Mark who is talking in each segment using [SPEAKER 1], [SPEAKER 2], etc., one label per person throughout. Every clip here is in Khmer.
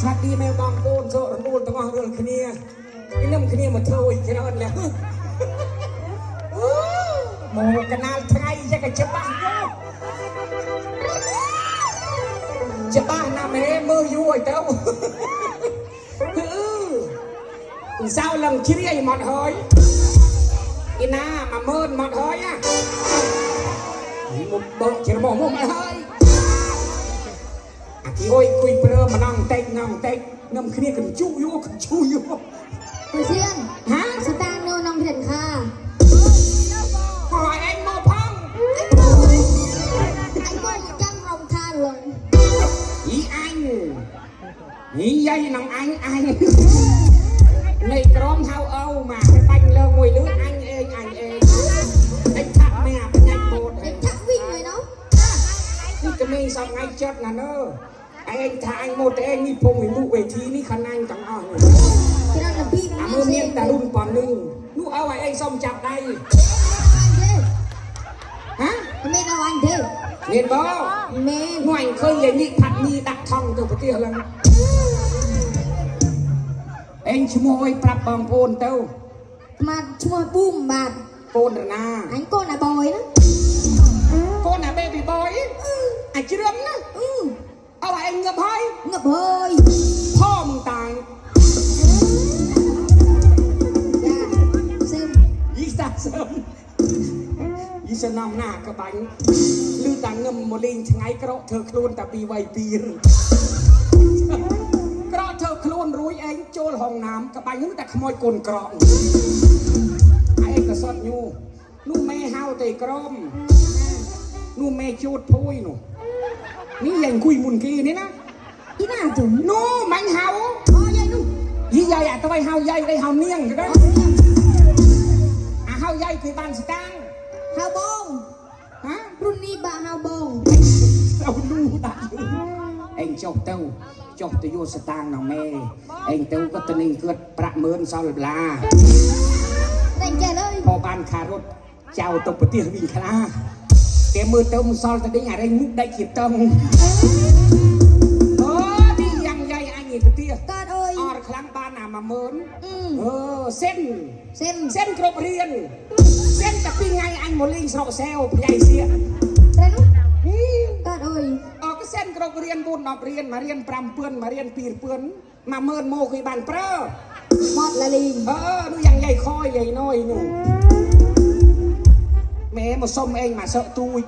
[SPEAKER 1] ស្វាគីមែនបងប្អូនសោរនួនទាំងអស់រឿងគ្នានេះនឹងគ្នាមកធ្វើអីច្រើនណាស់មកកណាលថ្ងៃយកច្បាស់យកច្បាស់ណាស់មែនមើលយូរឲ្យទៅគឺអ៊ីសៅលឹងជ្រាយមកហើយអ៊ីណា10000មកហើយហ៎មកបងជ្រមោះមកហើយ អាគីអុយគួយព្រើម្ដងបន្តិចម្ដងបន្តិចងឹមគ្នាកញ្ជូយកកញ្ជូយក
[SPEAKER 2] Cô Duyên
[SPEAKER 1] ហ៎
[SPEAKER 2] Sao ta nô nông thiền kha
[SPEAKER 1] ហើយឯងមកផង
[SPEAKER 2] Anh cô Anh cô một trăm rồng kha luôn
[SPEAKER 1] អ៊ីអញអ៊ីយាយនឹងអញអញនៃក្រមហៅអូមកបាញ់លើមួយលឿនអញអេងអញអេងតែថាក់មែអាបញ្ញាច់បូត
[SPEAKER 2] Anh thắc vinh rồi nó
[SPEAKER 1] នេះក្មេងសពថ្ងៃចិត្តណានើ ឯងថាអញមកតែឯងនេះភូមិមុខវេធីនេះខណាញ់ទាំងអស់នេះ
[SPEAKER 2] Cái đó là bị
[SPEAKER 1] អាមើលមានតែរុនប៉ុណ្្នឹងនោះឲ្យឲ្យឯងសុំចាប់ដៃ
[SPEAKER 2] Anh thế
[SPEAKER 1] ហ៎
[SPEAKER 2] Mẹ đâu anh thế
[SPEAKER 1] មានបង
[SPEAKER 2] Mẹ
[SPEAKER 1] នោះអញឃើញលេនេះផាត់មីដាក់ថងទៅប្រទេសឡើងឯងឈ្មោះអីប្រាប់បងប្អូនទៅ
[SPEAKER 2] Mà chua bùm bạt
[SPEAKER 1] កូនរណា
[SPEAKER 2] Anh cô là bòi đó
[SPEAKER 1] កូ បាញ់ឬតាងឹមមកលេងឆ្ងាយក្រកធ្វើខ្លួនតាពីវ័យពីរក្រកធ្វើខ្លួនរួយឯងចូលហងណាមក្បាញ់នោះតែខ្មោចកូនក្រកឯងក៏សត់ញូនោះមេហៅតែក្រមនោះមេជូតភួយនោះនេះយ៉ាងគួយមុនគេនេះណា
[SPEAKER 2] ទីណាទៅ
[SPEAKER 1] នោះមាញ់ហៅ
[SPEAKER 2] អូយាយនោះ
[SPEAKER 1] យីយាយអាទៅហៅយាយទៅហៅនាងទៅណាអាហៅយាយគឺបានស្តាំង
[SPEAKER 2] ហៅបង bông
[SPEAKER 1] ហ៎
[SPEAKER 2] Bruni bà hào bông
[SPEAKER 1] เอาลูกដាក់អេងចុះទៅចុះទៅយកស្តាងនៅមេអេងទៅក៏ទៅនឹងគាត់ប្រាក់ម៉ឺនសល់ឡា
[SPEAKER 2] Đánh chè ơi
[SPEAKER 1] พอបានខារត់ចៅទៅប្រទេសវិញខ្លះគេមើលទៅមិនសល់ទៅដេញអារែងមុខដាច់ជាតឹងអូនេះយ៉ាងយាយអញឯប្រទេស
[SPEAKER 2] Con ơi
[SPEAKER 1] អរ ខ្លាំងបានអា10000
[SPEAKER 2] Ừ
[SPEAKER 1] អឺសិន
[SPEAKER 2] Xem
[SPEAKER 1] សិនគ្រប់រៀនសិនតែពីរថ្ងៃអញមកលេងស្រុកសែវប្រយ័យសៀក
[SPEAKER 2] Đây nu Con ơi
[SPEAKER 1] អកសិនគ្រប់រៀន4 10រៀនមករៀន5ពឿនមករៀន2ពឿន10000មកគេបានប្រើ
[SPEAKER 2] Một là liền
[SPEAKER 1] អឺនោះយ៉ាងយាយខយយាយណយនោះម៉ែមកសុំអេងមកសើទូច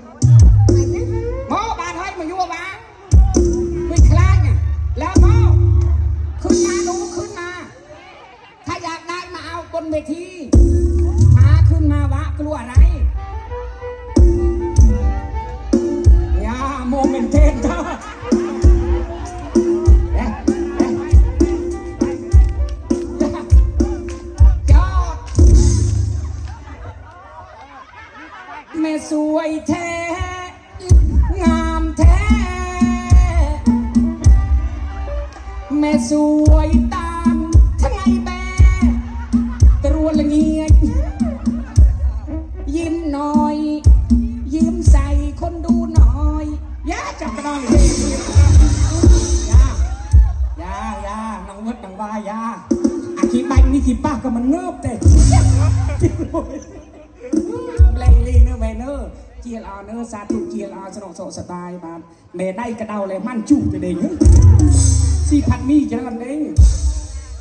[SPEAKER 1] แม่สวยแท้ งามแท้ แม่สวยตามทั้งไงแบตรวนละเงียดยิ้มหน่อย ยิ้มใส่คนดูหน่อยย่าจับกระดองเลยย่าย่าย่าน้องมดน้องวายาอาคีบังนี่คีป้าก็มันเงือบเต้แជាល្អនៅសាធុជាល្អស្រកសោកសតាយបាទមេដៃកដៅលែមិនជុះទៅដេញស៊ីខាត់មីច្រើនដេញ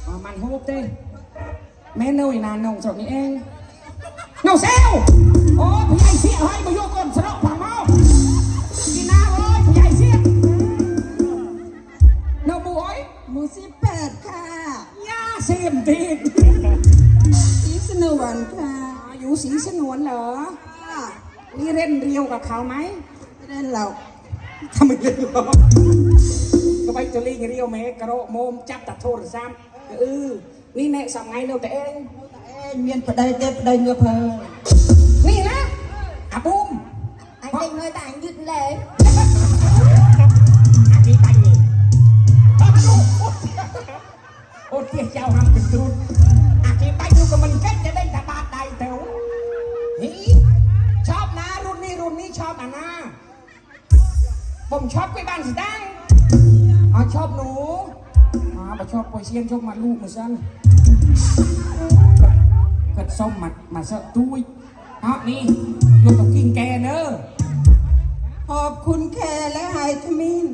[SPEAKER 1] អត់មិនហូបទេមែននៅឯណានោះស្រុកនេះឯងនោះសែវអូភីអីសៀកហើយមកយកកូនស្រកផងមកពីណាអើយភីអីសៀកនៅមួយអុយមួយស៊ីពេតค่ะย่า
[SPEAKER 3] เสียมติดสีสนวนค่ะ
[SPEAKER 1] อยู่
[SPEAKER 3] สีสนวนเห
[SPEAKER 1] รอ vũ sĩ sinh nguồn lỡ
[SPEAKER 3] ค่ะ
[SPEAKER 1] đi lên riêu cả khảo máy
[SPEAKER 3] ไม่ได้เรา
[SPEAKER 1] ทำไมเล่นหรอก็ไปจะลีงเรียวแม่กระโรโมมจับตัดโทรศัพท์เออนี่แน่สองไงเร็วแต่เอง
[SPEAKER 3] เอ้ยเมียนประเดี๋ยวเจ็บประเดี๋ยวเงือบเพอ
[SPEAKER 1] นี่นะอาบุ้ม
[SPEAKER 2] Anh định hơi
[SPEAKER 1] ผมชอบไปบ้านสีดังอ๋อชอบหนูอ๋อมาชอบปอยเชียนชอบมาลูกมาสั้นกัดส้มมามาเสะตุ้ยเนาะนี่อยู่ตรงกินแกเนอะ
[SPEAKER 3] ขอบคุณแคและไฮทมิน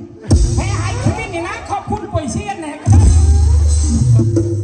[SPEAKER 1] ให้ไอ้คิดนี่นะ ขอบคุณปอยเชียนนะ
[SPEAKER 3] เมื่อกิน